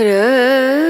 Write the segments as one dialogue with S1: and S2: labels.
S1: রে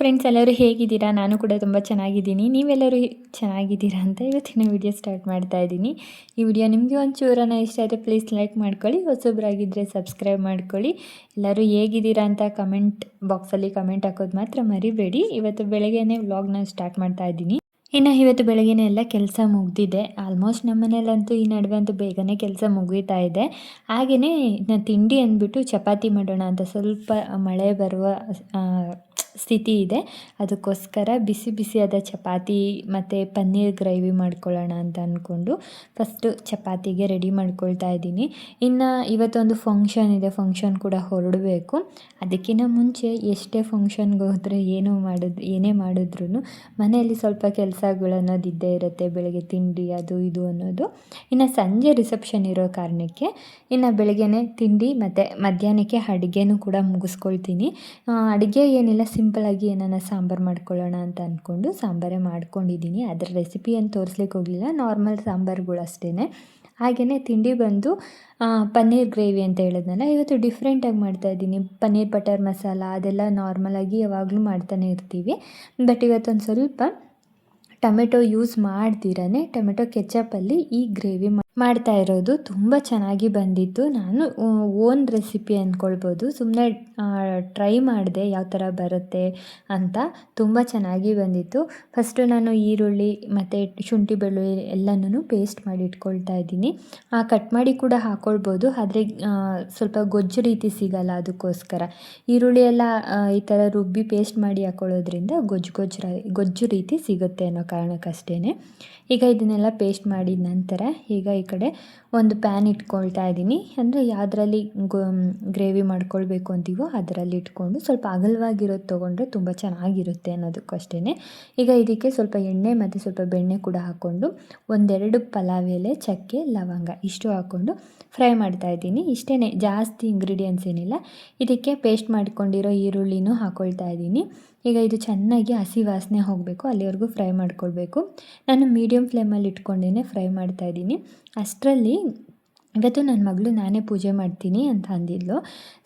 S1: ಫ್ರೆಂಡ್ಸ್ ಎಲ್ಲರೂ ಹೇಗಿದ್ದೀರಾ? ನಾನು ಕೂಡ ತುಂಬ ಚೆನ್ನಾಗಿದ್ದೀನಿ. ನೀವೆಲ್ಲರೂ ಚೆನ್ನಾಗಿದ್ದೀರಾ ಅಂತ ಇವತ್ತಿನ ವಿಡಿಯೋ ಸ್ಟಾರ್ಟ್ ಮಾಡ್ತಾ ಇದ್ದೀನಿ. ಈ ವಿಡಿಯೋ ನಿಮಗೆ ಒಂಚೂರನ ಇಷ್ಟ ಆದರೆ ಪ್ಲೀಸ್ ಲೈಕ್ ಮಾಡ್ಕೊಳ್ಳಿ. ಹೊಸೊಬ್ಬರಾಗಿದ್ದರೆ ಸಬ್ಸ್ಕ್ರೈಬ್ ಮಾಡ್ಕೊಳ್ಳಿ. ಎಲ್ಲರೂ ಹೇಗಿದ್ದೀರಾ ಅಂತ ಕಮೆಂಟ್ ಬಾಕ್ಸಲ್ಲಿ ಕಮೆಂಟ್ ಹಾಕೋದು ಮಾತ್ರ ಮರಿಬೇಡಿ. ಇವತ್ತು ಬೆಳಗ್ಗೆನೇ ವ್ಲಾಗ್ನ ಸ್ಟಾರ್ಟ್ ಮಾಡ್ತಾ ಇದ್ದೀನಿ. ಇನ್ನು ಇವತ್ತು ಬೆಳಗ್ಗೆನೇ ಎಲ್ಲ ಕೆಲಸ ಮುಗ್ದಿದೆ. ಆಲ್ಮೋಸ್ಟ್ ನಮ್ಮ ಮನೇಲಂತೂ ಈ ನಡುವೆ ಅಂತೂ ಬೇಗನೆ ಕೆಲಸ ಮುಗೀತಾ ಇದೆ. ಹಾಗೆಯೇ ನಾನು ತಿಂಡಿ ಅಂದ್ಬಿಟ್ಟು ಚಪಾತಿ ಮಾಡೋಣ ಅಂತ ಸ್ವಲ್ಪ ಮಳೆ ಬರುವ ಸ್ಥಿತಿ ಇದೆ. ಅದಕ್ಕೋಸ್ಕರ ಬಿಸಿ ಬಿಸಿಯಾದ ಚಪಾತಿ ಮತ್ತು ಪನ್ನೀರ್ ಗ್ರೇವಿ ಮಾಡ್ಕೊಳ್ಳೋಣ ಅಂತ ಅಂದ್ಕೊಂಡು ಫಸ್ಟು ಚಪಾತಿಗೆ ರೆಡಿ ಮಾಡ್ಕೊಳ್ತಾ ಇದ್ದೀನಿ. ಇನ್ನು ಇವತ್ತೊಂದು ಫಂಕ್ಷನ್ ಇದೆ. ಫಂಕ್ಷನ್ ಕೂಡ ಹೊರಡಬೇಕು. ಅದಕ್ಕಿಂತ ಮುಂಚೆ ಎಷ್ಟೇ ಫಂಕ್ಷನ್ಗೆ ಹೋದರೆ ಏನೋ ಮಾಡೋದು, ಏನೇ ಮಾಡಿದ್ರು ಮನೆಯಲ್ಲಿ ಸ್ವಲ್ಪ ಕೆಲಸಗಳು ಅನ್ನೋದು ಇದ್ದೇ ಇರುತ್ತೆ. ಬೆಳಗ್ಗೆ ತಿಂಡಿ, ಅದು ಇದು ಅನ್ನೋದು. ಇನ್ನು ಸಂಜೆ ರಿಸೆಪ್ಷನ್ ಇರೋ ಕಾರಣಕ್ಕೆ ಇನ್ನು ಬೆಳಗ್ಗೆನೇ ತಿಂಡಿ ಮತ್ತು ಮಧ್ಯಾಹ್ನಕ್ಕೆ ಅಡುಗೆನೂ ಕೂಡ ಮುಗಿಸ್ಕೊಳ್ತೀನಿ. ಅಡುಗೆ ಏನಿಲ್ಲ ಸಿಂಪಲಾಗಿ ಏನಾನ ಸಾಂಬಾರು ಮಾಡ್ಕೊಳ್ಳೋಣ ಅಂತ ಅಂದ್ಕೊಂಡು ಸಾಂಬಾರೇ ಮಾಡ್ಕೊಂಡಿದ್ದೀನಿ. ಅದರ ರೆಸಿಪಿ ಏನು ತೋರಿಸ್ಲಿಕ್ಕೆ ಹೋಗಲಿಲ್ಲ. ನಾರ್ಮಲ್ ಸಾಂಬಾರುಗಳು ಅಷ್ಟೇ ಹಾಗೆಯೇ ತಿಂಡಿ ಬಂದು ಪನ್ನೀರ್ ಗ್ರೇವಿ ಅಂತ ಹೇಳಿದ್ನಲ್ಲ, ಇವತ್ತು ಡಿಫ್ರೆಂಟಾಗಿ ಮಾಡ್ತಾಯಿದ್ದೀನಿ ಪನ್ನೀರ್, ಬಟರ್ ಮಸಾಲ ಅದೆಲ್ಲ ನಾರ್ಮಲಾಗಿ ಯಾವಾಗಲೂ ಮಾಡ್ತಾನೆ ಇರ್ತೀವಿ. ಬಟ್ ಇವತ್ತೊಂದು ಸ್ವಲ್ಪ ಟೊಮೆಟೊ ಯೂಸ್ ಮಾಡ್ದಿರೇ ಟೊಮೆಟೊ ಕೆಚಪಲ್ಲಿ ಈ ಗ್ರೇವಿ ಮಾಡ್ತಾ ಇರೋದು ತುಂಬ ಚೆನ್ನಾಗಿ ಬಂದಿತ್ತು. ನಾನು ಓನ್ ರೆಸಿಪಿ ಅಂದ್ಕೊಳ್ಬೋದು ಸುಮ್ಮನೆ ಟ್ರೈ ಮಾಡಿದೆ ಯಾವ ಥರ ಬರುತ್ತೆ ಅಂತ ತುಂಬ ಚೆನ್ನಾಗಿ ಬಂದಿತ್ತು. ಫಸ್ಟು ನಾನು ಈರುಳ್ಳಿ ಮತ್ತು ಶುಂಠಿ ಬೆಳ್ಳುಳ್ಳಿ ಎಲ್ಲನೂ ಪೇಸ್ಟ್ ಮಾಡಿ ಇಟ್ಕೊಳ್ತಾ ಇದ್ದೀನಿ. ಕಟ್ ಮಾಡಿ ಕೂಡ ಹಾಕ್ಕೊಳ್ಬೋದು ಆದರೆ ಸ್ವಲ್ಪ ಗೊಜ್ಜು ರೀತಿ ಸಿಗಲ್ಲ ಅದಕ್ಕೋಸ್ಕರ. ಈರುಳ್ಳಿ ಎಲ್ಲ ಈ ಥರ ರುಬ್ಬಿ ಪೇಸ್ಟ್ ಮಾಡಿ ಹಾಕ್ಕೊಳ್ಳೋದ್ರಿಂದ ಗೊಜ್ಜು ಗೊಜ್ಜು ಗೊಜ್ಜು ರೀತಿ ಸಿಗುತ್ತೆ ಅನ್ನೋ ಕಾರಣಕ್ಕಷ್ಟೇ ಈಗ ಇದನ್ನೆಲ್ಲ ಪೇಸ್ಟ್ ಮಾಡಿದ ನಂತರ ಈಗ ಈ ಕಡೆ ಒಂದು ಪ್ಯಾನ್ ಇಟ್ಕೊಳ್ತಾ ಇದ್ದೀನಿ. ಅಂದರೆ ಯಾವುದರಲ್ಲಿ ಗ್ರೇವಿ ಮಾಡ್ಕೊಳ್ಬೇಕು ಅಂತೀವೋ ಅದರಲ್ಲಿ ಇಟ್ಕೊಂಡು ಸ್ವಲ್ಪ ಅಗಲವಾಗಿರೋದು ತೊಗೊಂಡ್ರೆ ತುಂಬ ಚೆನ್ನಾಗಿರುತ್ತೆ ಅನ್ನೋದಕ್ಕಷ್ಟೇ ಈಗ ಇದಕ್ಕೆ ಸ್ವಲ್ಪ ಎಣ್ಣೆ ಮತ್ತು ಸ್ವಲ್ಪ ಬೆಣ್ಣೆ ಕೂಡ ಹಾಕ್ಕೊಂಡು ಒಂದೆರಡು ಪಲಾವ್ ಎಲೆ, ಚಕ್ಕೆ, ಲವಂಗ ಇಷ್ಟು ಹಾಕ್ಕೊಂಡು ಫ್ರೈ ಮಾಡ್ತಾ ಇದ್ದೀನಿ. ಇಷ್ಟೇ ಜಾಸ್ತಿ ಇಂಗ್ರೀಡಿಯೆಂಟ್ಸ್ ಏನಿಲ್ಲ. ಇದಕ್ಕೆ ಪೇಸ್ಟ್ ಮಾಡ್ಕೊಂಡಿರೋ ಈರುಳ್ಳಿನೂ ಹಾಕ್ಕೊಳ್ತಾ ಇದ್ದೀನಿ. ಈಗ ಇದು ಚೆನ್ನಾಗಿ ಹಸಿ ವಾಸನೆ ಹೋಗಬೇಕು, ಅಲ್ಲಿವರೆಗೂ ಫ್ರೈ ಮಾಡ್ಕೊಳ್ಬೇಕು. ನಾನು ಮೀಡಿಯಮ್ ಫ್ಲೇಮಲ್ಲಿ ಇಟ್ಕೊಂಡೇ ಫ್ರೈ ಮಾಡ್ತಾ ಇದ್ದೀನಿ. ಅಷ್ಟರಲ್ಲಿ ಇವತ್ತು ನನ್ನ ಮಗಳು ನಾನೇ ಪೂಜೆ ಮಾಡ್ತೀನಿ ಅಂತ ಅಂದಿದ್ಲು.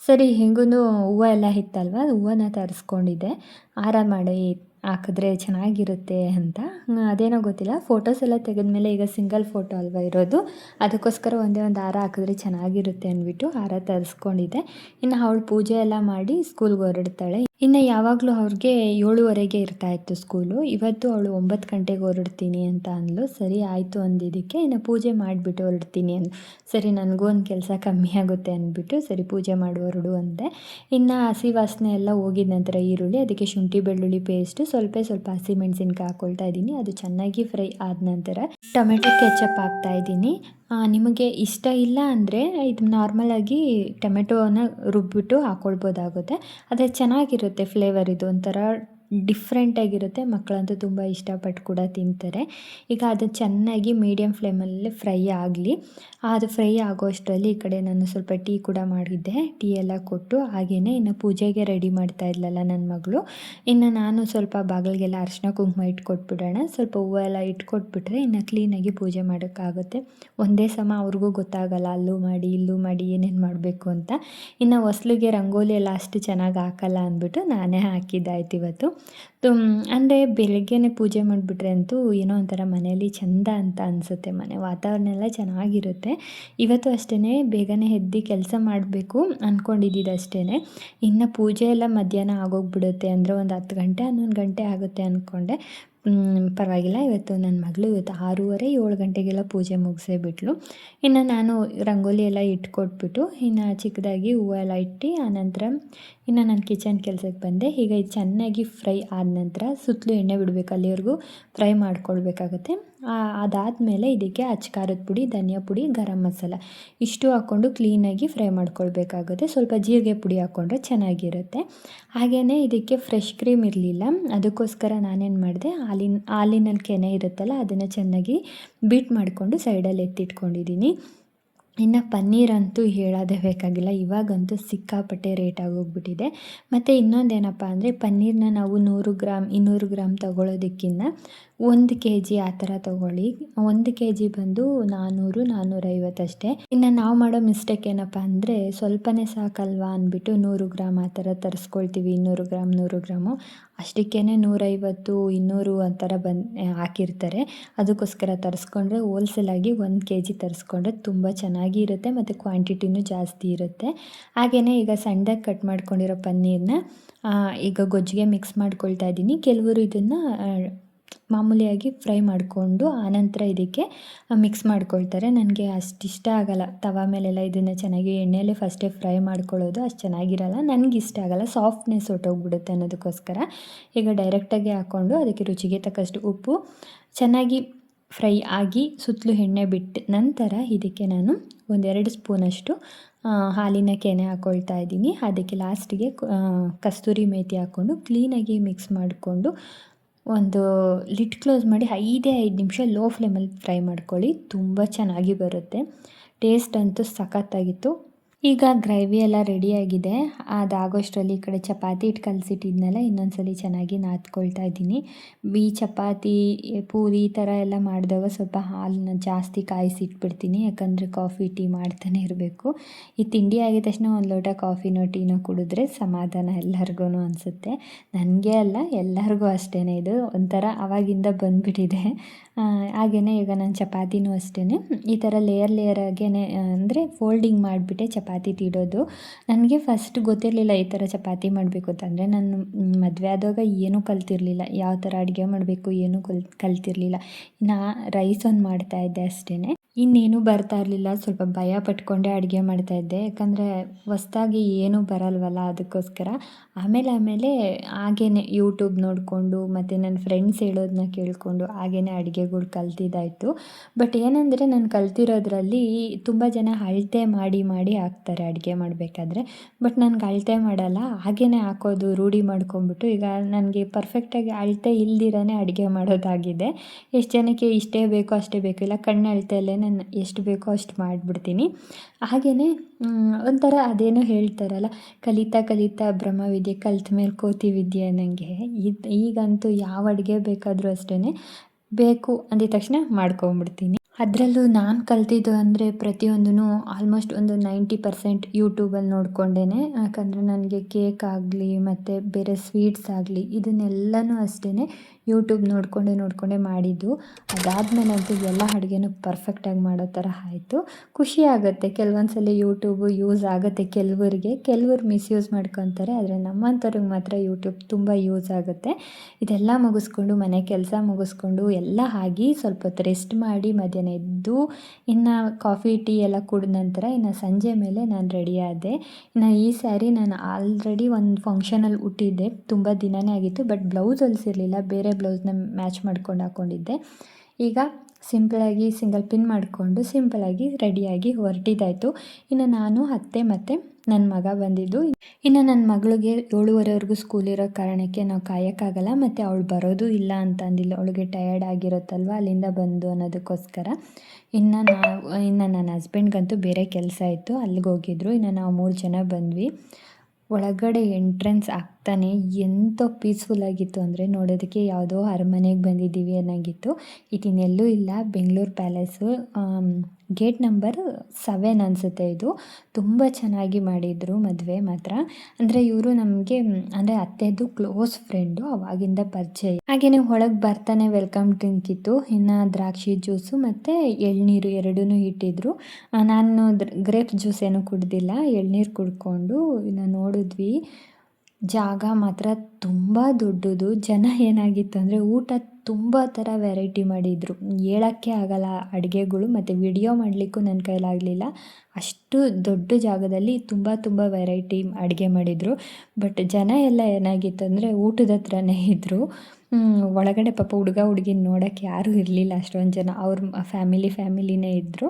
S1: ಸರಿ ಹೆಂಗೂ ಹೂವು ಎಲ್ಲ ಇತ್ತಲ್ವ ಹೂವನ್ನ ತರಿಸ್ಕೊಂಡಿದ್ದೆ. ಹಾರ ಮಾಡಿ ಹಾಕಿದ್ರೆ ಚೆನ್ನಾಗಿರುತ್ತೆ ಅಂತ. ಅದೇನೋ ಗೊತ್ತಿಲ್ಲ. ಫೋಟೋಸ್ ಎಲ್ಲ ತೆಗೆದ್ಮೇಲೆ ಈಗ ಸಿಂಗಲ್ ಫೋಟೋ ಅಲ್ವಾ ಇರೋದು? ಅದಕ್ಕೋಸ್ಕರ ಒಂದೇ ಒಂದು ಹಾರ ಹಾಕಿದ್ರೆ ಚೆನ್ನಾಗಿರುತ್ತೆ ಅಂದ್ಬಿಟ್ಟು ಹಾರ ತರಿಸ್ಕೊಂಡಿದ್ದೆ. ಇನ್ನು ಅವಳು ಪೂಜೆ ಎಲ್ಲ ಮಾಡಿ ಸ್ಕೂಲ್ಗೆ ಹೊರಡ್ತಾಳೆ. ಇನ್ನು ಯಾವಾಗಲೂ ಅವ್ರಿಗೆ ಏಳುವರೆಗೆ ಇರ್ತಾ ಇತ್ತು ಸ್ಕೂಲು ಇವತ್ತು ಅವಳು ಒಂಬತ್ತು ಗಂಟೆಗೆ ಹೊರಡ್ತೀನಿ ಅಂತ ಅಂದ್ಲು. ಸರಿ, ಆಯಿತು ಅಂದಿದ್ದಕ್ಕೆ. ಇನ್ನು ಪೂಜೆ ಮಾಡಿಬಿಟ್ಟು ಹೊರಡ್ತೀನಿ ಅಂದ್ ಸರಿ, ನನಗೂ ಒಂದು ಕೆಲಸ ಕಮ್ಮಿ ಆಗುತ್ತೆ ಅಂದ್ಬಿಟ್ಟು ಸರಿ, ಪೂಜೆ ಮಾಡಿ ಹೊರಡು ಅಂದೆ. ಇನ್ನು ಹಸಿ ವಾಸನೆ ಎಲ್ಲ ಹೋಗಿದ ನಂತರ ಈರುಳ್ಳಿ, ಅದಕ್ಕೆ ಶುಂಠಿ ಬೆಳ್ಳುಳ್ಳಿ ಪೇಸ್ಟ್ ಸ್ವಲ್ಪ ಸ್ವಲ್ಪ ಹಸಿಮೆಣಸಿನ್ಕಾಯಿ ಹಾಕೊಳ್ತಾ ಹಾಕ್ಕೊಳ್ತಾ ಇದ್ದೀನಿ. ಅದು ಚೆನ್ನಾಗಿ ಫ್ರೈ ಆದ ನಂತರ ಟೊಮೆಟೊ ಕೆಚಪ್ ಹಾಕ್ತಾ ಇದ್ದೀನಿ. ನಿಮಗೆ ಇಷ್ಟ ಇಲ್ಲ ಅಂದರೆ ಇದು ನಾರ್ಮಲಾಗಿ ಟೊಮೆಟೊನ ರುಬ್ಬಿಟ್ಟು ಹಾಕ್ಕೊಳ್ಬೋದಾಗುತ್ತೆ ಆದರೆ ಚೆನ್ನಾಗಿರುತ್ತೆ ಫ್ಲೇವರ್ ಇದು ಒಂಥರ ಡಿಫ್ರೆಂಟಾಗಿರುತ್ತೆ ಮಕ್ಕಳಂತೂ ತುಂಬ ಇಷ್ಟಪಟ್ಟು ಕೂಡ ತಿಂತಾರೆ. ಈಗ ಅದು ಚೆನ್ನಾಗಿ ಮೀಡಿಯಮ್ ಫ್ಲೇಮಲ್ಲಿ ಫ್ರೈ ಆಗಲಿ. ಅದು ಫ್ರೈ ಆಗೋ ಅಷ್ಟರಲ್ಲಿ ಈ ಕಡೆ ನಾನು ಸ್ವಲ್ಪ ಟೀ ಕೂಡ ಮಾಡಿದ್ದೆ. ಟೀ ಎಲ್ಲ ಕೊಟ್ಟು ಹಾಗೆಯೇ ಇನ್ನು ಪೂಜೆಗೆ ರೆಡಿ ಮಾಡ್ತಾ ಇದ್ಲಲ್ಲ ನನ್ನ ಮಗಳು. ಇನ್ನು ನಾನು ಸ್ವಲ್ಪ ಬಾಗಿಲಿಗೆಲ್ಲ ಅರಿಶಿನ ಕುಂಕುಮ ಇಟ್ಕೊಟ್ಬಿಡೋಣ. ಸ್ವಲ್ಪ ಹೂವು ಎಲ್ಲ ಇಟ್ಕೊಟ್ಬಿಟ್ರೆ ಇನ್ನು ಕ್ಲೀನಾಗಿ ಪೂಜೆ ಮಾಡೋಕ್ಕಾಗುತ್ತೆ. ಒಂದೇ ಸಮ ಅವ್ರಿಗೂ ಗೊತ್ತಾಗಲ್ಲ, ಅಲ್ಲೂ ಮಾಡಿ, ಇಲ್ಲೂ ಮಾಡಿ ಏನೇನು ಮಾಡಬೇಕು ಅಂತ. ಇನ್ನು ಹೊಸ್ಲಿಗೆ ರಂಗೋಲಿ ಎಲ್ಲ ಅಷ್ಟು ಚೆನ್ನಾಗಿ ಹಾಕಲ್ಲ ಅಂದ್ಬಿಟ್ಟು ನಾನೇ ಹಾಕಿದ್ದಾಯ್ತು ಇವತ್ತು. ಅಂದರೆ ಬೆಳಗ್ಗೆನೇ ಪೂಜೆ ಮಾಡಿಬಿಟ್ರೆ ಅಂತೂ ಏನೋ ಒಂಥರ ಮನೆಯಲ್ಲಿ ಚೆಂದ ಅಂತ ಅನಿಸುತ್ತೆ. ಮನೆ ವಾತಾವರಣ ಎಲ್ಲ ಚೆನ್ನಾಗಿರುತ್ತೆ. ಇವತ್ತು ಅಷ್ಟೇ ಬೇಗನೆ ಎದ್ದು ಕೆಲಸ ಮಾಡಬೇಕು ಅಂದ್ಕೊಂಡಿದ್ದು ಅಷ್ಟೇ ಇನ್ನು ಪೂಜೆ ಎಲ್ಲ ಮಧ್ಯಾಹ್ನ ಆಗೋಗ್ಬಿಡುತ್ತೆ. ಅಂದರೆ ಒಂದು ಹತ್ತು ಗಂಟೆ, ಹನ್ನೊಂದು ಗಂಟೆ ಆಗುತ್ತೆ ಅಂದ್ಕೊಂಡೆ ಪರವಾಗಿಲ್ಲ. ಇವತ್ತು ನನ್ನ ಮಗಳು ಇವತ್ತು ಆರೂವರೆ, ಏಳು ಗಂಟೆಗೆಲ್ಲ ಪೂಜೆ ಮುಗಿಸೇ ಬಿಟ್ಲು. ಇನ್ನು ನಾನು ರಂಗೋಲಿ ಎಲ್ಲ ಇಟ್ಕೊಟ್ಬಿಟ್ಟು, ಇನ್ನು ಚಿಕ್ಕದಾಗಿ ಹೂವು ಎಲ್ಲ ಇಟ್ಟು, ಆನಂತರ ಇನ್ನು ನಾನು ಕಿಚನ್ ಕೆಲಸಕ್ಕೆ ಬಂದೆ. ಈಗ ಇದು ಚೆನ್ನಾಗಿ ಫ್ರೈ ಆದ ನಂತರ ಸುತ್ತಲೂ ಎಣ್ಣೆ ಬಿಡಬೇಕು, ಅಲ್ಲಿವರೆಗೂ ಫ್ರೈ ಮಾಡ್ಕೊಳ್ಬೇಕಾಗತ್ತೆ. ಅದಾದಮೇಲೆ ಇದಕ್ಕೆ ಅಚ್ಚಕಾರದ ಪುಡಿ, ಧನಿಯಾ ಪುಡಿ, ಗರಂ ಮಸಾಲ. ಇಷ್ಟು ಹಾಕ್ಕೊಂಡು ಕ್ಲೀನಾಗಿ ಫ್ರೈ ಮಾಡ್ಕೊಳ್ಬೇಕಾಗುತ್ತೆ. ಸ್ವಲ್ಪ ಜೀರಿಗೆ ಪುಡಿ ಹಾಕ್ಕೊಂಡ್ರೆ ಚೆನ್ನಾಗಿರುತ್ತೆ. ಹಾಗೆಯೇ ಇದಕ್ಕೆ ಫ್ರೆಶ್ ಕ್ರೀಮ್ ಇರಲಿಲ್ಲ. ಅದಕ್ಕೋಸ್ಕರ ನಾನೇನು ಮಾಡಿದೆ, ಹಾಲಿನ, ಹಾಲಿನಲ್ಲಿ ಕೆನೆ ಇರುತ್ತಲ್ಲ, ಅದನ್ನು ಚೆನ್ನಾಗಿ ಬೀಟ್ ಮಾಡಿಕೊಂಡು ಸೈಡಲ್ಲಿ ಎತ್ತಿಟ್ಕೊಂಡಿದ್ದೀನಿ. ಇನ್ನು ಪನ್ನೀರಂತೂ ಹೇಳೋದೇ ಬೇಕಾಗಿಲ್ಲ. ಇವಾಗಂತೂ ಸಿಕ್ಕಾಪಟ್ಟೆ ರೇಟ್ ಆಗೋಗ್ಬಿಟ್ಟಿದೆ. ಮತ್ತು ಇನ್ನೊಂದೇನಪ್ಪ ಅಂದರೆ ಪನ್ನೀರನ್ನ ನಾವು ನೂರು ಗ್ರಾಮ್, ಇನ್ನೂರು ಗ್ರಾಮ್ ತೊಗೊಳೋದಕ್ಕಿಂತ ಒಂದು ಕೆ ಜಿ ಆ ಥರ ತೊಗೊಳ್ಳಿ. ಒಂದು ಕೆ ಜಿ ಬಂದು ನಾನ್ನೂರು ನಾನ್ನೂರೈವತ್ತು ಅಷ್ಟೇ. ಇನ್ನು ನಾವು ಮಾಡೋ ಮಿಸ್ಟೇಕ್ ಏನಪ್ಪ ಅಂದರೆ ಸ್ವಲ್ಪನೇ ಸಾಕಲ್ವಾ ಅಂದ್ಬಿಟ್ಟು ನೂರು ಗ್ರಾಮ್ ಆ ಥರ ತರಿಸ್ಕೊಳ್ತೀವಿ. ಇನ್ನೂರು ಗ್ರಾಮ್, ನೂರು ಗ್ರಾಮು. ಅಷ್ಟಕ್ಕೇ ನೂರೈವತ್ತು, ಇನ್ನೂರು ಆ ಥರ ಬಂದು ಹಾಕಿರ್ತಾರೆ. ಅದಕ್ಕೋಸ್ಕರ ತರಿಸ್ಕೊಂಡ್ರೆ ಹೋಲ್ಸೇಲಾಗಿ ಒಂದು ಕೆ ಜಿ ತರಿಸ್ಕೊಂಡ್ರೆ ತುಂಬ ಚೆನ್ನಾಗಿ ಇರುತ್ತೆ ಮತ್ತು ಕ್ವಾಂಟಿಟಿನೂ ಜಾಸ್ತಿ ಇರುತ್ತೆ. ಹಾಗೆಯೇ ಈಗ ಸಣ್ಣದಾಗಿ ಕಟ್ ಮಾಡ್ಕೊಂಡಿರೋ ಪನ್ನೀರನ್ನ ಈಗ ಗೊಜ್ಜಿಗೆ ಮಿಕ್ಸ್ ಮಾಡ್ಕೊಳ್ತಾ ಇದ್ದೀನಿ. ಕೆಲವರು ಇದನ್ನು ಮಾಮೂಲಿಯಾಗಿ ಫ್ರೈ ಮಾಡಿಕೊಂಡು ಆನಂತರ ಇದಕ್ಕೆ ಮಿಕ್ಸ್ ಮಾಡ್ಕೊಳ್ತಾರೆ. ನನಗೆ ಅಷ್ಟು ಇಷ್ಟ ಆಗಲ್ಲ. ತವ ಮೇಲೆಲ್ಲ ಇದನ್ನು ಚೆನ್ನಾಗಿ ಎಣ್ಣೆಯಲ್ಲೇ ಫಸ್ಟೇ ಫ್ರೈ ಮಾಡ್ಕೊಳ್ಳೋದು ಅಷ್ಟು ಚೆನ್ನಾಗಿರಲ್ಲ. ನನಗೆ ಇಷ್ಟ ಆಗಲ್ಲ. ಸಾಫ್ಟ್ನೆಸ್ ಹೊಟ್ಟೋಗ್ಬಿಡುತ್ತೆ ಅನ್ನೋದಕ್ಕೋಸ್ಕರ. ಈಗ ಡೈರೆಕ್ಟಾಗಿ ಹಾಕ್ಕೊಂಡು ಅದಕ್ಕೆ ರುಚಿಗೆ ತಕ್ಕಷ್ಟು ಉಪ್ಪು, ಚೆನ್ನಾಗಿ ಫ್ರೈ ಆಗಿ ಸುತ್ತಲೂ ಎಣ್ಣೆ ಬಿಟ್ಟ ನಂತರ ಇದಕ್ಕೆ ನಾನು ಒಂದೆರಡು ಸ್ಪೂನಷ್ಟು ಹಾಲಿನ ಕೆನೆ ಹಾಕ್ಕೊಳ್ತಾ ಇದ್ದೀನಿ. ಅದಕ್ಕೆ ಲಾಸ್ಟಿಗೆ ಕಸ್ತೂರಿ ಮೇಥಿ ಹಾಕ್ಕೊಂಡು ಕ್ಲೀನಾಗಿ ಮಿಕ್ಸ್ ಮಾಡಿಕೊಂಡು ಒಂದು ಲಿಡ್ ಕ್ಲೋಸ್ ಮಾಡಿ ಐದೇ ಐದು ನಿಮಿಷ ಲೋ ಫ್ಲೇಮಲ್ಲಿ ಫ್ರೈ ಮಾಡ್ಕೊಳ್ಳಿ. ತುಂಬ ಚೆನ್ನಾಗಿ ಬರುತ್ತೆ. ಟೇಸ್ಟ್ ಅಂತೂ ಸಖತ್ತಾಗಿತ್ತು. ಈಗ ಗ್ರೇವಿ ಎಲ್ಲ ರೆಡಿಯಾಗಿದೆ ಅದಾಗೋಷ್ಟರಲ್ಲಿ ಈ ಕಡೆ ಚಪಾತಿ ಇಟ್ಟು ಕಲಸಿಟ್ಟಿದ್ನಲ್ಲ ಇನ್ನೊಂದು ಸಲ ಚೆನ್ನಾಗಿ ನಾದ್ಕೊಳ್ತಾ ಇದ್ದೀನಿ. ಈ ಚಪಾತಿ ಪೂರಿ ಈ ಥರ ಎಲ್ಲ ಮಾಡಿದಾಗ ಸ್ವಲ್ಪ ಹಾಲನ್ನ ಜಾಸ್ತಿ ಕಾಯಿಸಿಟ್ಬಿಡ್ತೀನಿ, ಯಾಕಂದರೆ ಕಾಫಿ, ಟೀ ಮಾಡ್ತಾನೆ ಇರಬೇಕು. ಈ ತಿಂಡಿ ಆಗಿದ ತಕ್ಷಣ ಒಂದು ಲೋಟ ಕಾಫಿನೋ, ಟೀನೋ ಕುಡಿದ್ರೆ ಸಮಾಧಾನ ಎಲ್ಲರಿಗೂ ಅನಿಸುತ್ತೆ. ನನಗೆ ಅಲ್ಲ, ಎಲ್ಲರಿಗೂ ಅಷ್ಟೇ ಇದು ಒಂಥರ ಆವಾಗಿಂದ ಬಂದುಬಿಟ್ಟಿದೆ. ಹಾಗೆಯೇ ಈಗ ನಾನು ಚಪಾತಿನೂ ಅಷ್ಟೇ ಈ ಥರ ಲೇಯರ್ ಲೇಯರ್ ಆಗೇನೆ, ಅಂದರೆ ಫೋಲ್ಡಿಂಗ್ ಮಾಡಿಬಿಟ್ಟೆ ಚಪಾತಿ. ತೀಡೋದು. ನನಗೆ ಫಸ್ಟ್ ಗೊತ್ತಿರಲಿಲ್ಲ ಈ ಥರ ಚಪಾತಿ ಮಾಡಬೇಕು ಅಂತಂದರೆ ನಾನು ಮದುವೆ ಆದಾಗ ಏನೂ ಕಲ್ತಿರಲಿಲ್ಲ. ಯಾವ ಥರ ಅಡುಗೆ ಮಾಡಬೇಕು ಏನೂ ಕಲ್, ಕಲ್ತಿರಲಿಲ್ಲ. ನಾ ರೈಸ್ ಒಂದು ಮಾಡ್ತಾಯಿದ್ದೆ ಅಷ್ಟೇ ಇನ್ನೇನು ಬರ್ತಾ ಇರಲಿಲ್ಲ. ಸ್ವಲ್ಪ ಭಯ ಪಟ್ಕೊಂಡೆ ಅಡುಗೆ ಮಾಡ್ತಾಯಿದ್ದೆ ಯಾಕಂದರೆ ಹೊಸ್ದಾಗಿ ಏನೂ ಬರಲ್ವಲ್ಲ ಅದಕ್ಕೋಸ್ಕರ. ಆಮೇಲೆ ಆಮೇಲೆ ಹಾಗೇ ಯೂಟ್ಯೂಬ್ ನೋಡಿಕೊಂಡು ಮತ್ತು ನನ್ನ ಫ್ರೆಂಡ್ಸ್ ಹೇಳೋದನ್ನ ಕೇಳಿಕೊಂಡು ಹಾಗೇ ಅಡುಗೆಗಳು ಕಲ್ತಿದ್ದಾಯಿತು. ಬಟ್ ಏನಂದರೆ ನಾನು ಕಲ್ತಿರೋದ್ರಲ್ಲಿ ತುಂಬ ಜನ ಅಳತೆ ಮಾಡಿ ಮಾಡಿ ಹಾಕ್ತಾರೆ ಅಡುಗೆ ಮಾಡಬೇಕಾದ್ರೆ. ಬಟ್ ನನಗೆ ಅಳತೆ ಮಾಡಲ್ಲ. ಹಾಗೇ ಹಾಕೋದು, ರೂಢಿ ಮಾಡ್ಕೊಂಬಿಟ್ಟು ಈಗ ನನಗೆ ಪರ್ಫೆಕ್ಟಾಗಿ ಅಳತೆ ಇಲ್ದಿರೇ ಅಡುಗೆ ಮಾಡೋದಾಗಿದೆ. ಎಷ್ಟು ಜನಕ್ಕೆ ಇಷ್ಟೇ ಬೇಕೋ ಅಷ್ಟೇ ಬೇಕು. ಇಲ್ಲ ಕಣ್ಣು ಅಳತೆಯಲ್ಲೇ ನಾನು ಎಷ್ಟು ಬೇಕೋ ಅಷ್ಟು ಮಾಡಿಬಿಡ್ತೀನಿ. ಹಾಗೆಯೇ ಒಂಥರ ಅದೇನೋ ಹೇಳ್ತಾರಲ್ಲ, ಕಲಿತಾ ಕಲಿತಾ ಬ್ರಹ್ಮವಿದ್ಯೆ ಕಲ್ತ ಮೇಲೆ ಕೋತಿ ವಿದ್ಯೆ ಅನ್ನಂಗೆ. ಇದು, ಈಗಂತೂ ಯಾವ ಅಡುಗೆ ಬೇಕಾದರೂ ಅಷ್ಟೇ ಬೇಕು ಅಂದಿದ ತಕ್ಷಣ ಮಾಡ್ಕೊಂಬಿಡ್ತೀನಿ. ಅದರಲ್ಲೂ ನಾನು ಕಲ್ತಿದ್ದು ಅಂದರೆ ಪ್ರತಿಯೊಂದೂ ಆಲ್ಮೋಸ್ಟ್ ಒಂದು ನೈಂಟಿ ಪರ್ಸೆಂಟ್ ಯೂಟ್ಯೂಬಲ್ಲಿ ನೋಡಿಕೊಂಡೇನೆ. ಯಾಕಂದರೆ ನನಗೆ ಕೇಕ್ ಆಗಲಿ ಮತ್ತು ಬೇರೆ ಸ್ವೀಟ್ಸ್ ಆಗಲಿ ಇದನ್ನೆಲ್ಲನೂ ಅಷ್ಟೇ ಯೂಟ್ಯೂಬ್ ನೋಡಿಕೊಂಡೆ ನೋಡಿಕೊಂಡೆ ಮಾಡಿದ್ದು. ಅದಾದಮೇಲಂತೂ ಎಲ್ಲ ಅಡುಗೆನೂ ಪರ್ಫೆಕ್ಟಾಗಿ ಮಾಡೋ ಥರ ಆಯಿತು. ಖುಷಿ ಆಗುತ್ತೆ. ಕೆಲವೊಂದು ಸಲ ಯೂಟ್ಯೂಬು ಯೂಸ್ ಆಗುತ್ತೆ ಕೆಲವರಿಗೆ. ಕೆಲವರು ಮಿಸ್ಯೂಸ್ ಮಾಡ್ಕೊತಾರೆ, ಆದರೆ ನಮ್ಮಂಥವ್ರಿಗೆ ಮಾತ್ರ ಯೂಟ್ಯೂಬ್ ತುಂಬ ಯೂಸ್ ಆಗುತ್ತೆ. ಇದೆಲ್ಲ ಮುಗಿಸ್ಕೊಂಡು, ಮನೆ ಕೆಲಸ ಮುಗಿಸ್ಕೊಂಡು ಎಲ್ಲ ಆಗಿ ಸ್ವಲ್ಪ ಹೊತ್ತು ರೆಸ್ಟ್ ಮಾಡಿ ಮಧ್ಯಾಹ್ನ ಎದ್ದು, ಇನ್ನು ಕಾಫಿ ಟೀ ಎಲ್ಲ ಕುಡಿದ ನಂತರ ಇನ್ನು ಸಂಜೆ ಮೇಲೆ ನಾನು ರೆಡಿ ಆದೆ. ಇನ್ನು ಈ ಸ್ಯಾರಿ ನಾನು ಆಲ್ರೆಡಿ ಒಂದು ಫಂಕ್ಷನಲ್ಲಿ ಹುಟ್ಟಿದ್ದೆ ತುಂಬ ದಿನವೇ ಆಗಿತ್ತು ಬಟ್ ಬ್ಲೌಸ್ ಹೊಲಿಸಿರಲಿಲ್ಲ ಬೇರೆ ಬ್ಲೌಸ್ನ ಮ್ಯಾಚ್ ಮಾಡ್ಕೊಂಡು ಹಾಕ್ಕೊಂಡಿದ್ದೆ ಈಗ ಸಿಂಪಲಾಗಿ ಸಿಂಗಲ್ ಪಿನ್ ಮಾಡಿಕೊಂಡು ಸಿಂಪಲಾಗಿ ರೆಡಿಯಾಗಿ ಹೊರಟಿದ್ದಾಯಿತು ಇನ್ನು ನಾನು ಅತ್ತೆ ಮತ್ತು ನನ್ನ ಮಗ ಬಂದಿದ್ದು. ಇನ್ನು ನನ್ನ ಮಗಳಿಗೆ ಏಳುವರೆವರೆಗೂ ಸ್ಕೂಲ್ ಇರೋ ಕಾರಣಕ್ಕೆ ನಾವು ಕಾಯೋಕ್ಕಾಗಲ್ಲ, ಮತ್ತು ಅವಳು ಬರೋದು ಇಲ್ಲ ಅಂತ ಅಂದಿಲ್ಲ. ಅವಳಿಗೆ ಟಯರ್ಡ್ ಆಗಿರುತ್ತಲ್ವ, ಅಲ್ಲಿಂದ ಬಂದು ಅನ್ನೋದಕ್ಕೋಸ್ಕರ. ಇನ್ನು ನಾವು, ಇನ್ನು ನನ್ನ ಹಸ್ಬೆಂಡ್ಗಂತೂ ಬೇರೆ ಕೆಲಸ ಇತ್ತು, ಅಲ್ಲಿಗೆ ಹೋಗಿದ್ರು. ಇನ್ನು ನಾವು ಮೂರು ಜನ ಬಂದ್ವಿ. ಒಳಗಡೆ ಎಂಟ್ರೆನ್ಸ್ ಆಗ್ತಾನೆ ಎಂಥ ಪೀಸ್ಫುಲ್ಲಾಗಿತ್ತು ಅಂದರೆ ನೋಡೋದಕ್ಕೆ ಯಾವುದೋ ಅರಮನೆಗೆ ಬಂದಿದ್ದೀವಿ ಅನ್ನೋಂಗಿತ್ತು. ಇದನ್ನೆಲ್ಲೂ ಇಲ್ಲ, Bengaluru palace gate number seven ಅನಿಸುತ್ತೆ ಇದು. ತುಂಬ ಚೆನ್ನಾಗಿ ಮಾಡಿದರು ಮದುವೆ ಮಾತ್ರ. ಅಂದರೆ ಇವರು ನಮಗೆ, ಅಂದರೆ ಅತ್ತೆದು ಕ್ಲೋಸ್ ಫ್ರೆಂಡು ಅವಾಗಿಂದ ಪರಿಚಯ. ಹಾಗೆಯೇ ಒಳಗೆ ಬರ್ತಾನೆ ವೆಲ್ಕಮ್ ಡ್ರಿಂಕ್ ಇತ್ತು. ಇನ್ನು ದ್ರಾಕ್ಷಿ ಜ್ಯೂಸು ಮತ್ತು ಎಳ್ನೀರು ಎರಡೂ ಇಟ್ಟಿದ್ರು. ನಾನು ಗ್ರೇಪ್ ಜ್ಯೂಸ್ ಏನೂ ಕುಡ್ದಿಲ್ಲ. ಎಳ್ನೀರು ಕುಡ್ಕೊಂಡು ಇನ್ನು ನೋಡಿದ್ವಿ. ಜಾಗ ಮಾತ್ರ ತುಂಬ ದೊಡ್ಡದು. ಜನ ಏನಾಗಿತ್ತು ಅಂದರೆ ಊಟ ತುಂಬ ಥರ ವೆರೈಟಿ ಮಾಡಿದರು. ಹೇಳೋಕ್ಕೆ ಆಗಲ್ಲ ಅಡುಗೆಗಳು ಮತ್ತು ವಿಡಿಯೋ ಮಾಡಲಿಕ್ಕೂ ನನ್ನ ಕೈಲಾಗಲಿಲ್ಲ ಅಷ್ಟು ದೊಡ್ಡ ಜಾಗದಲ್ಲಿ ತುಂಬ ತುಂಬ ವೆರೈಟಿ ಅಡುಗೆ ಮಾಡಿದರು. ಬಟ್ ಜನ ಎಲ್ಲ ಏನಾಗಿತ್ತು ಅಂದರೆ ಊಟದ ಹತ್ರನೇ ಇದ್ದರು ಒಳಗಡೆ ಪಾಪ ಹುಡುಗ ಹುಡುಗಿನ ನೋಡೋಕ್ಕೆ ಯಾರೂ ಇರಲಿಲ್ಲ ಅಷ್ಟೊಂದು ಜನ. ಅವ್ರ ಫ್ಯಾಮಿಲಿ ಫ್ಯಾಮಿಲಿನೇ ಇದ್ದರು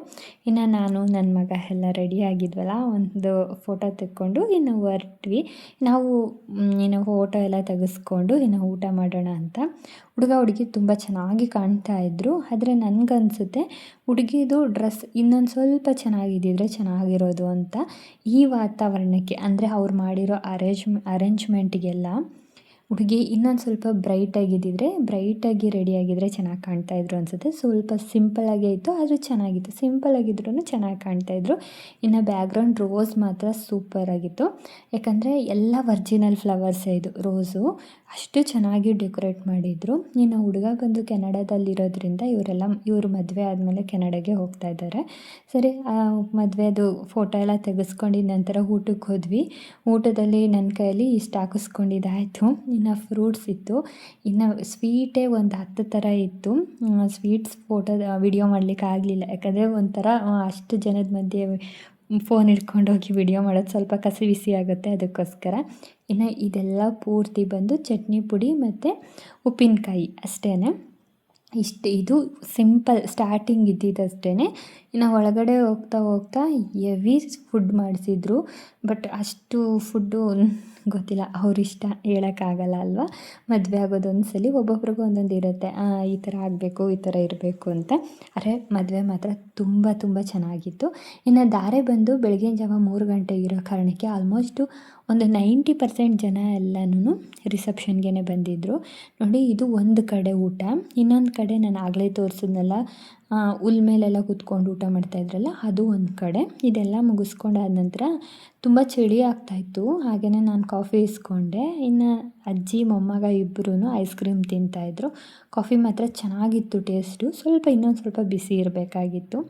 S1: ಇನ್ನು ನಾನು ನನ್ನ ಮಗ ಎಲ್ಲ ರೆಡಿ ಆಗಿದ್ವಲ್ಲ, ಒಂದು ಫೋಟೋ ತೆಕ್ಕೊಂಡು ಇನ್ನು ಹೊರಟ್ವಿ. ನಾವು ಇನ್ನು ಫೋಟೋ ಎಲ್ಲ ತೆಗೆಸ್ಕೊಂಡು ಇನ್ನು ಊಟ ಮಾಡೋಣ ಅಂತ. ಹುಡುಗ ಹುಡುಗಿ ತುಂಬ ಚೆನ್ನಾಗಿ ಕಾಣ್ತಾ ಇದ್ದರು ಆದರೆ ನನಗನ್ಸುತ್ತೆ ಹುಡುಗಿದು ಡ್ರೆಸ್ ಇನ್ನೊಂದು ಸ್ವಲ್ಪ ಚೆನ್ನಾಗಿದ್ದಿದ್ರೆ ಚೆನ್ನಾಗಿರೋದು ಅಂತ ಈ ವಾತಾವರಣಕ್ಕೆ. ಅಂದರೆ ಅವ್ರು ಮಾಡಿರೋ ಅರೇಂಜ್ ಅರೇಂಜ್ಮೆಂಟಿಗೆಲ್ಲ ಹುಡುಗಿ ಇನ್ನೊಂದು ಸ್ವಲ್ಪ ಬ್ರೈಟಾಗಿದ್ದಿದ್ರೆ ಬ್ರೈಟಾಗಿ ರೆಡಿಯಾಗಿದ್ದರೆ ಚೆನ್ನಾಗಿ ಕಾಣ್ತಾಯಿದ್ರು ಅನಿಸುತ್ತೆ. ಸ್ವಲ್ಪ ಸಿಂಪಲ್ಲಾಗೇ ಇತ್ತು, ಆದರೂ ಚೆನ್ನಾಗಿತ್ತು. ಸಿಂಪಲ್ಲಾಗಿದ್ರೂ ಚೆನ್ನಾಗಿ ಕಾಣ್ತಾಯಿದ್ರು ಇನ್ನು ಬ್ಯಾಕ್ಗ್ರೌಂಡ್ ರೋಸ್ ಮಾತ್ರ ಸೂಪರಾಗಿತ್ತು ಯಾಕಂದರೆ ಎಲ್ಲ ವರ್ಜಿನಲ್ ಫ್ಲವರ್ಸೇ ಇದು ರೋಸು ಅಷ್ಟು ಚೆನ್ನಾಗಿ ಡೆಕೋರೇಟ್ ಮಾಡಿದರು. ಇನ್ನು ಹುಡುಗ ಬಂದು ಕೆನಡಾದಲ್ಲಿರೋದ್ರಿಂದ ಇವರೆಲ್ಲ, ಇವರು ಮದುವೆ ಆದಮೇಲೆ ಕೆನಡಾಗೆ ಹೋಗ್ತಾ ಇದ್ದಾರೆ. ಸರಿ, ಆ ಮದುವೆದು ಫೋಟೋ ಎಲ್ಲ ತೆಗೆಸ್ಕೊಂಡಿದ್ದ ನಂತರ ಊಟಕ್ಕೆ ಹೋದ್ವಿ. ಊಟದಲ್ಲಿ ನನ್ನ ಕೈಯಲ್ಲಿ ಇಷ್ಟು ಹಾಕಿಸ್ಕೊಂಡಿದ್ದಾಯಿತು. ಇನ್ನು ಫ್ರೂಟ್ಸ್ ಇತ್ತು. ಇನ್ನು ಸ್ವೀಟೇ ಒಂದು ಹತ್ತು ಥರ ಇತ್ತು. ಸ್ವೀಟ್ಸ್ ಫೋಟೋ ವಿಡಿಯೋ ಮಾಡಲಿಕ್ಕೆ ಆಗಲಿಲ್ಲ. ಯಾಕಂದರೆ ಒಂಥರ ಅಷ್ಟು ಜನದ ಮಧ್ಯೆ ಫೋನ್ ಹಿಡ್ಕೊಂಡೋಗಿ ವಿಡಿಯೋ ಮಾಡೋದು ಸ್ವಲ್ಪ ಕಸಿ ಬಿಸಿ ಆಗುತ್ತೆ ಅದಕ್ಕೋಸ್ಕರ. ಇನ್ನು ಇದೆಲ್ಲ ಪೂರ್ತಿ ಬಂದು ಚಟ್ನಿ ಪುಡಿ ಮತ್ತು ಉಪ್ಪಿನಕಾಯಿ ಅಷ್ಟೇ ಇಷ್ಟು, ಇದು ಸಿಂಪಲ್ ಸ್ಟಾರ್ಟಿಂಗ್ ಇದ್ದಿದ್ದಷ್ಟೇ ಇನ್ನು ಒಳಗಡೆ ಹೋಗ್ತಾ ಹೋಗ್ತಾ ಎವಿ ಫುಡ್ ಮಾಡಿಸಿದ್ರು. ಬಟ್ ಅಷ್ಟು ಫುಡ್ಡು ಗೊತ್ತಿಲ್ಲ ಅವರಿಷ್ಟ ಹೇಳೋಕ್ಕಾಗಲ್ಲ ಅಲ್ವಾ? ಮದುವೆ ಆಗೋದು ಒಂದು ಸಲ ಒಬ್ಬೊಬ್ರಿಗೂ ಒಂದೊಂದು ಇರುತ್ತೆ. ಈ ಥರ ಆಗಬೇಕು, ಈ ಥರ ಇರಬೇಕು ಅಂತ. ಅರೆ, ಮದುವೆ ಮಾತ್ರ ತುಂಬ ತುಂಬ ಚೆನ್ನಾಗಿತ್ತು. ಇನ್ನು ದಾರೆ ಬಂದು ಬೆಳಗಿನ ಜಾವ ಮೂರು ಗಂಟೆ ಇರೋ ಕಾರಣಕ್ಕೆ ಆಲ್ಮೋಸ್ಟು ಒಂದು ನೈಂಟಿ ಪರ್ಸೆಂಟ್ ಜನ ಎಲ್ಲನೂ ರಿಸೆಪ್ಷನ್ಗೆ ಬಂದಿದ್ದರು ನೋಡಿ, ಇದು ಒಂದು ಕಡೆ ಊಟ. ಇನ್ನೊಂದು ಕಡೆ ನಾನು ಆಗಲೇ ತೋರಿಸಿದ್ನಲ್ಲ ಹುಲ್ ಮೇಲೆಲ್ಲ ಕೂತ್ಕೊಂಡು ಊಟ ಮಾಡ್ತಾಯಿದ್ರಲ್ಲ ಅದು ಒಂದು ಕಡೆ. ಇದೆಲ್ಲ ಮುಗಿಸ್ಕೊಂಡಾದ ನಂತರ ತುಂಬ ಚಳಿ ಆಗ್ತಾಯಿತ್ತು ಹಾಗೆಯೇ ನಾನು ಕಾಫಿ ಇಸ್ಕೊಂಡೆ. ಇನ್ನು ಅಜ್ಜಿ, ಮೊಮ್ಮಗ ಇಬ್ಬರೂ ಐಸ್ ಕ್ರೀಮ್ ತಿಂತಾಯಿದ್ರು ಕಾಫಿ ಮಾತ್ರ ಚೆನ್ನಾಗಿತ್ತು ಟೇಸ್ಟು. ಸ್ವಲ್ಪ ಇನ್ನೊಂದು ಸ್ವಲ್ಪ ಬಿಸಿ ಇರಬೇಕಾಗಿತ್ತು.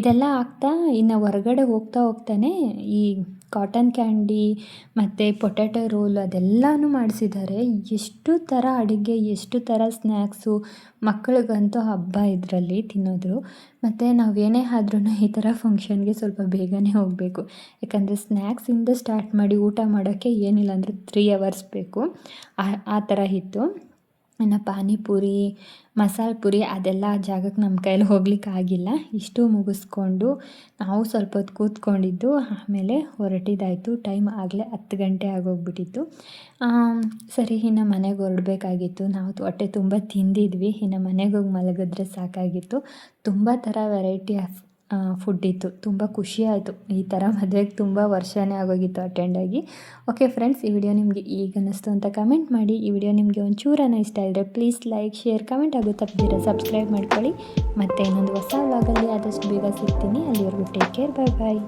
S1: ಇದೆಲ್ಲ ಆಗ್ತಾ ಇನ್ನು ಹೊರಗಡೆ ಹೋಗ್ತಾ ಹೋಗ್ತಾನೆ ಈ ಕಾಟನ್ ಕ್ಯಾಂಡಿ ಮತ್ತು ಪೊಟ್ಯಾಟೊ ರೋಲ್ ಅದೆಲ್ಲನೂ ಮಾಡಿಸಿದ್ದಾರೆ ಎಷ್ಟು ಥರ ಅಡುಗೆ, ಎಷ್ಟು ಥರ ಸ್ನ್ಯಾಕ್ಸು ಮಕ್ಕಳಿಗಂತೂ ಹಬ್ಬ ಇದರಲ್ಲಿ ತಿನ್ನೋದು ಮತ್ತು ನಾವು ಏನೇ ಆದ್ರೂ ಈ ಥರ ಫಂಕ್ಷನ್ಗೆ ಸ್ವಲ್ಪ ಬೇಗನೆ ಹೋಗಬೇಕು. ಯಾಕಂದರೆ ಸ್ನ್ಯಾಕ್ಸಿಂದ ಸ್ಟಾರ್ಟ್ ಮಾಡಿ ಊಟ ಮಾಡೋಕ್ಕೆ ಏನಿಲ್ಲ ಅಂದರೆ ತ್ರೀ ಅವರ್ಸ್ ಬೇಕು. ಆ ಥರ ಇತ್ತು. ಇನ್ನು ಪಾನಿಪುರಿ, ಮಸಾಲೆ ಪುರಿ ಅದೆಲ್ಲ ಜಾಗಕ್ಕೆ ನಮ್ಮ ಕೈಯಲ್ಲಿ ಹೋಗ್ಲಿಕ್ಕೆ ಆಗಿಲ್ಲ. ಇಷ್ಟು ಮುಗಿಸ್ಕೊಂಡು ನಾವು ಸ್ವಲ್ಪ ಹೊತ್ತು ಕೂತ್ಕೊಂಡಿದ್ದು, ಆಮೇಲೆ ಹೊರಟಿದ್ದಾಯಿತು. ಟೈಮ್ ಆಗಲೇ ಹತ್ತು ಗಂಟೆ ಆಗೋಗ್ಬಿಟ್ಟಿತ್ತು. ಸರಿ, ಇನ್ನು ಮನೆಗೆ ಹೊರಡಬೇಕಾಗಿತ್ತು. ನಾವು ಹೊಟ್ಟೆ ತುಂಬ ತಿಂದಿದ್ವಿ. ಇನ್ನು ಮನೆಗೆ ಹೋಗಿ ಮಲಗಿದ್ರೆ ಸಾಕಾಗಿತ್ತು. ತುಂಬ ಥರ ವೆರೈಟಿ ಆಫ್ ಫುಡ್ ಇತ್ತು. ತುಂಬ ಖುಷಿ ಆಯಿತು. ಈ ಥರ ಮದುವೆಗೆ ತುಂಬ ವರ್ಷವೇ ಆಗೋಗಿತ್ತು ಅಟೆಂಡಾಗಿ ಓಕೆ ಫ್ರೆಂಡ್ಸ್ ಈ ವಿಡಿಯೋ ನಿಮಗೆ ಈಗ ಅನ್ನಿಸ್ತು ಅಂತ ಕಮೆಂಟ್ ಮಾಡಿ. ಈ ವಿಡಿಯೋ ನಿಮಗೆ ಒಂಚೂರನ್ನ ಇಷ್ಟ ಇದ್ದರೆ ಪ್ಲೀಸ್ ಲೈಕ್ ಶೇರ್ ಕಮೆಂಟ್ ಆಗೋ ತಪ್ಪದಿರ ಸಬ್ಸ್ಕ್ರೈಬ್ ಮಾಡ್ಕೊಳ್ಳಿ. ಮತ್ತು ಇನ್ನೊಂದು ಹೊಸ ಆದಷ್ಟು ಬೇಗ ಸಿಗ್ತೀನಿ. ಅಲ್ಲಿವರೆಗೂ ಟೇಕ್ ಕೇರ್ ಬಾಯ್ ಬಾಯ್